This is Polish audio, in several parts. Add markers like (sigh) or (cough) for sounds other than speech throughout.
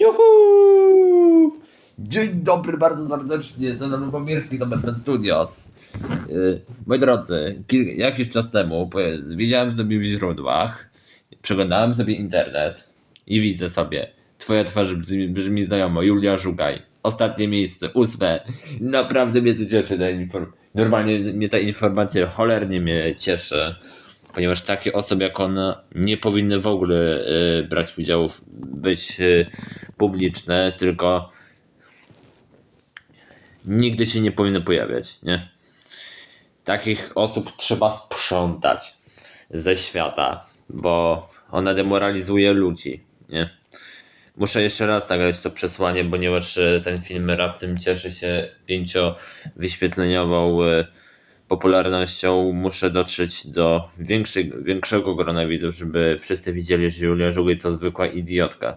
Juhu! Dzień dobry bardzo serdecznie, Zenon Lubomierski do Batman Studios. Yy, Moi drodzy, jakiś czas temu widziałem sobie w źródłach, przeglądałem sobie internet i widzę sobie, twoja twarz brzmi, brzmi znajomo, Julia Żugaj. Ostatnie miejsce, ósme. Naprawdę mnie to cieszy. Ta inform- Normalnie mnie ta informacja cholernie mnie cieszy, ponieważ takie osoby jak ona nie powinny w ogóle y, brać udziału, w- być y, publiczne, tylko nigdy się nie powinny pojawiać, nie? Takich osób trzeba sprzątać ze świata, bo ona demoralizuje ludzi, nie? Muszę jeszcze raz nagrać to przesłanie, ponieważ e, ten film raptem cieszy się pięciowyświetleniową e, popularnością. Muszę dotrzeć do większej, większego grona widzów, żeby wszyscy widzieli, że Julia Żugaj to zwykła idiotka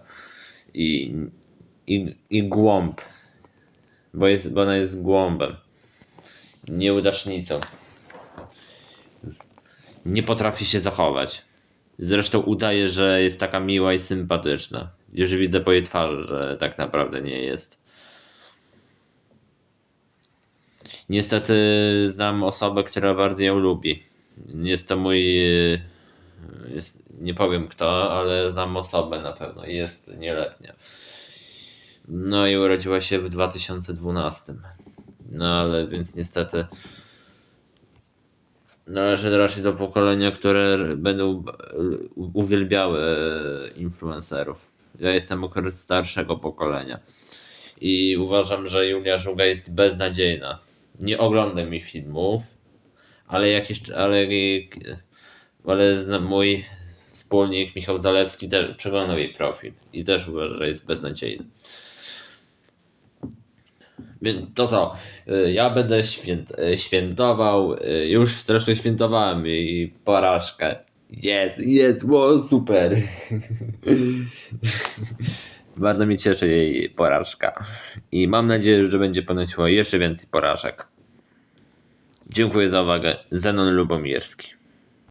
i, i, i głąb, bo, jest, bo ona jest głąbem, nieudacznicą. Nie potrafi się zachować. Zresztą udaje, że jest taka miła i sympatyczna. Już widzę po jej twarzy, że tak naprawdę nie jest. Niestety znam osobę, która bardzo ją lubi. Jest to mój. e, Jest, nie powiem kto, ale znam osobę na pewno. Jest nieletnia. No i urodziła się w 2012. No ale więc niestety należy raczej do pokolenia, które będą e, uwielbiały e, influencerów. Ja jestem akurat starszego pokolenia i uważam, że Julia Żuga jest beznadziejna. Nie oglądam jej filmów, ale jakiś, ale, ale zna- mój wspólnik Michał Zalewski też przeglądał jej profil i też uważa, że jest beznadziejny. Więc to co? Y, Ja będę święt, y, świętował. y, Już zresztą świętowałem jej porażkę. Jest, jest, wow, super. (laughs) Bardzo mi cieszy jej porażka. I mam nadzieję, że będzie ponosiła jeszcze więcej porażek. Dziękuję za uwagę. Zenon Lubomirski.